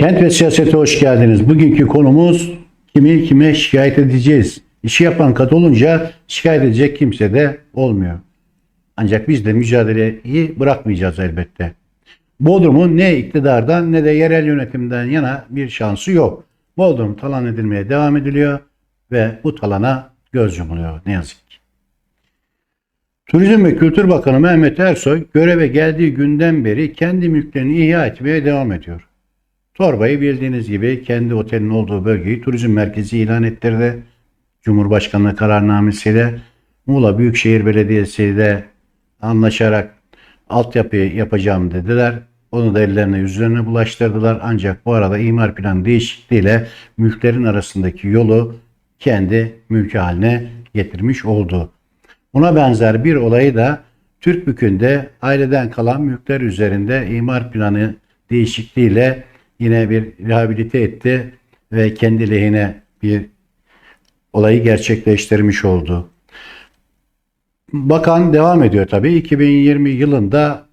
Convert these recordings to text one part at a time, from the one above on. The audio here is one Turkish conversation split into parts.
Kent ve siyasete hoş geldiniz. Bugünkü konumuz kimi kime şikayet edeceğiz. İşi yapan kat olunca şikayet edecek kimse de olmuyor. Ancak biz de mücadeleyi bırakmayacağız elbette. Bodrum'un ne iktidardan ne de yerel yönetimden yana bir şansı yok. Bodrum talan edilmeye devam ediliyor ve bu talana göz yumuluyor ne yazık ki. Turizm ve Kültür Bakanı Mehmet Ersoy göreve geldiği günden beri kendi mülklerini ihya etmeye devam ediyor. Torbayı bildiğiniz gibi kendi otelinin olduğu bölgeyi turizm merkezi ilan ettirdi. Cumhurbaşkanlığı kararnamesiyle Muğla Büyükşehir Belediyesi ile anlaşarak altyapı yapacağım dediler. Onu da ellerine yüzlerine bulaştırdılar. Ancak bu arada imar planı değişikliğiyle mülklerin arasındaki yolu kendi mülkü haline getirmiş oldu. Buna benzer bir olayı da Türkbükü'nde aileden kalan mülkler üzerinde imar planı değişikliğiyle yine bir rehabilite etti ve kendi lehine bir olayı gerçekleştirmiş oldu. Bakan devam ediyor tabii. 2020 yılında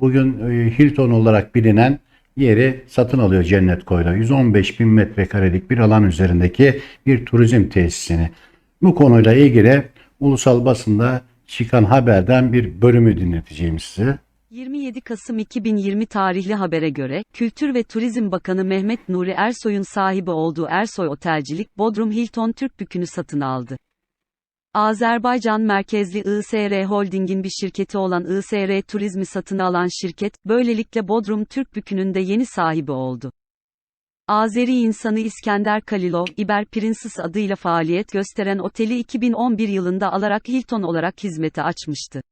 bugün e, Hilton olarak bilinen yeri satın alıyor Cennet Koy'da. 115 bin metrekarelik bir alan üzerindeki bir turizm tesisini. Bu konuyla ilgili ulusal basında çıkan haberden bir bölümü dinleteceğim size. 27 Kasım 2020 tarihli habere göre, Kültür ve Turizm Bakanı Mehmet Nuri Ersoy'un sahibi olduğu Ersoy Otelcilik, Bodrum Hilton Türkbükü'nü satın aldı. Azerbaycan merkezli ISR Holding'in bir şirketi olan ISR Turizm'i satın alan şirket, böylelikle Bodrum Türkbükü'nün de yeni sahibi oldu. Azeri insanı İskender Kalilov, İber Princess adıyla faaliyet gösteren oteli 2011 yılında alarak Hilton olarak hizmete açmıştı.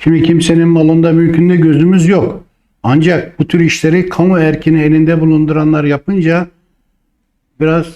Şimdi kimsenin malında mülkünde gözümüz yok. Ancak bu tür işleri kamu erkini elinde bulunduranlar yapınca biraz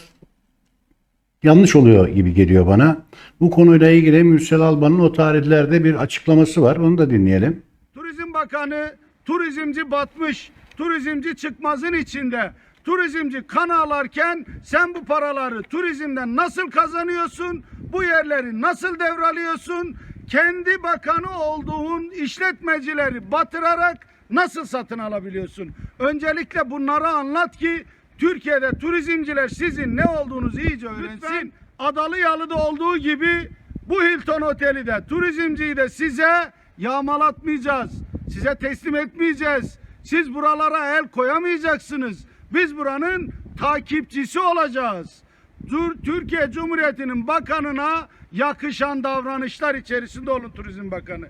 yanlış oluyor gibi geliyor bana. Bu konuyla ilgili Mürsel Alban'ın o tarihlerde bir açıklaması var. Onu da dinleyelim. Turizm Bakanı turizmci batmış, turizmci çıkmazın içinde. Turizmci kan ağlarken sen bu paraları turizmden nasıl kazanıyorsun? Bu yerleri nasıl devralıyorsun? Kendi bakanı olduğun işletmecileri batırarak nasıl satın alabiliyorsun? Öncelikle bunları anlat ki Türkiye'de turizmciler sizin ne olduğunuzu iyice öğrensin. Adalı Yalı'da olduğu gibi bu Hilton Oteli de turizmciyi de size yağmalatmayacağız. Size teslim etmeyeceğiz. Siz buralara el koyamayacaksınız. Biz buranın takipçisi olacağız. Tür- Türkiye Cumhuriyeti'nin bakanına yakışan davranışlar içerisinde olun Turizm Bakanı.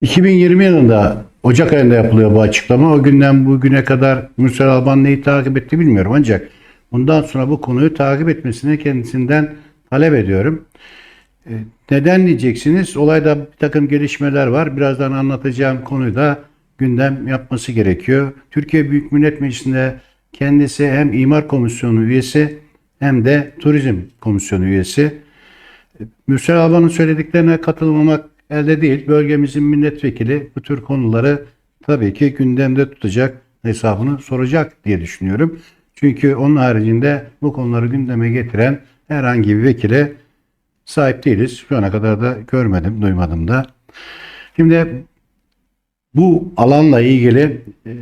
2020 yılında Ocak ayında yapılıyor bu açıklama. O günden bugüne kadar Mürsel Alban neyi takip etti bilmiyorum. Ancak bundan sonra bu konuyu takip etmesini kendisinden talep ediyorum. E, Neden diyeceksiniz? Olayda bir takım gelişmeler var. Birazdan anlatacağım konuyu da gündem yapması gerekiyor. Türkiye Büyük Millet Meclisi'nde kendisi hem İmar Komisyonu üyesi hem de Turizm Komisyonu üyesi. Mürsel Alban'ın söylediklerine katılmamak elde değil. Bölgemizin milletvekili bu tür konuları tabii ki gündemde tutacak, hesabını soracak diye düşünüyorum. Çünkü onun haricinde bu konuları gündeme getiren herhangi bir vekile sahip değiliz. Şu ana kadar da görmedim, duymadım da. Şimdi bu alanla ilgili e,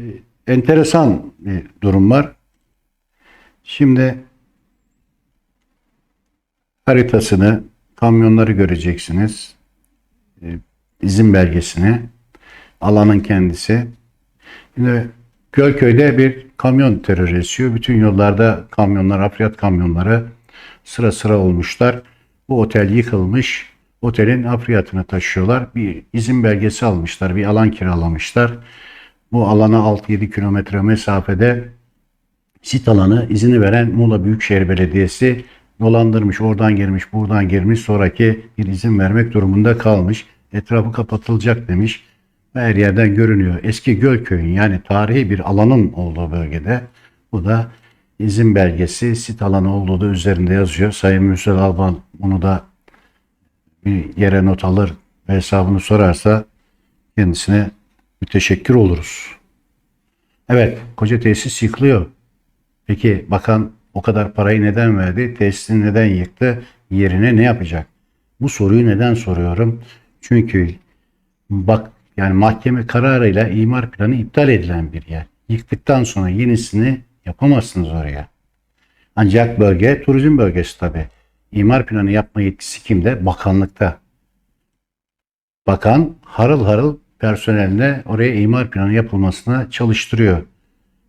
enteresan bir durum var. Şimdi haritasını, kamyonları göreceksiniz. E, izin belgesini, alanın kendisi. Şimdi Gölköy'de bir kamyon terörü esiyor. Bütün yollarda kamyonlar, afriyat kamyonları sıra sıra olmuşlar. Bu otel yıkılmış. Otelin afriyatını taşıyorlar. Bir izin belgesi almışlar. Bir alan kiralamışlar. Bu alana 6-7 kilometre mesafede sit alanı izini veren Muğla Büyükşehir Belediyesi dolandırmış. Oradan girmiş, buradan girmiş. Sonraki bir izin vermek durumunda kalmış. Etrafı kapatılacak demiş. Ve her yerden görünüyor. Eski Gölköy'ün yani tarihi bir alanın olduğu bölgede bu da izin belgesi sit alanı olduğu da üzerinde yazıyor. Sayın Mürsel Alban bunu da bir yere not alır ve hesabını sorarsa kendisine müteşekkir oluruz. Evet, koca tesis yıkılıyor. Peki bakan o kadar parayı neden verdi? Tesisini neden yıktı? Yerine ne yapacak? Bu soruyu neden soruyorum? Çünkü bak yani mahkeme kararıyla imar planı iptal edilen bir yer. Yıktıktan sonra yenisini yapamazsınız oraya. Ancak bölge turizm bölgesi tabi. İmar planı yapma yetkisi kimde? Bakanlıkta. Bakan harıl harıl personeline oraya imar planı yapılmasına çalıştırıyor.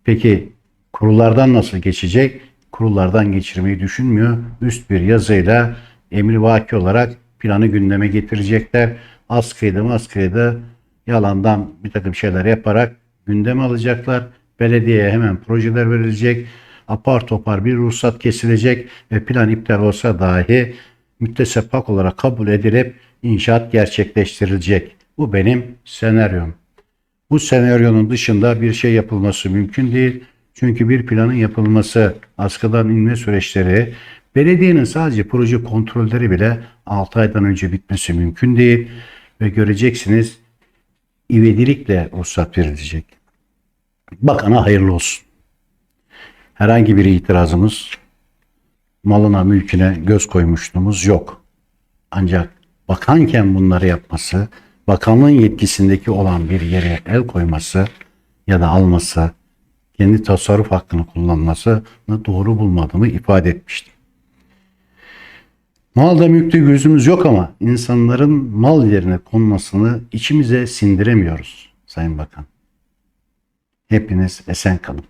Peki kurullardan nasıl geçecek? Kurullardan geçirmeyi düşünmüyor. Üst bir yazıyla emri vaki olarak planı gündeme getirecekler. Askıydı maskıydı yalandan bir takım şeyler yaparak gündeme alacaklar. Belediyeye hemen projeler verilecek. Apar topar bir ruhsat kesilecek ve plan iptal olsa dahi müttesebak olarak kabul edilip inşaat gerçekleştirilecek. Bu benim senaryom. Bu senaryonun dışında bir şey yapılması mümkün değil. Çünkü bir planın yapılması, askıdan inme süreçleri, belediyenin sadece proje kontrolleri bile 6 aydan önce bitmesi mümkün değil. Ve göreceksiniz ivedilikle ruhsat verilecek. Bakana hayırlı olsun. Herhangi bir itirazımız, malına mülküne göz koymuşluğumuz yok. Ancak bakanken bunları yapması, bakanlığın yetkisindeki olan bir yere el koyması ya da alması, kendi tasarruf hakkını kullanmasını doğru bulmadığımı ifade etmiştim. Malda mülkte gözümüz yok ama insanların mal yerine konmasını içimize sindiremiyoruz Sayın Bakan. Hepiniz esen kalın.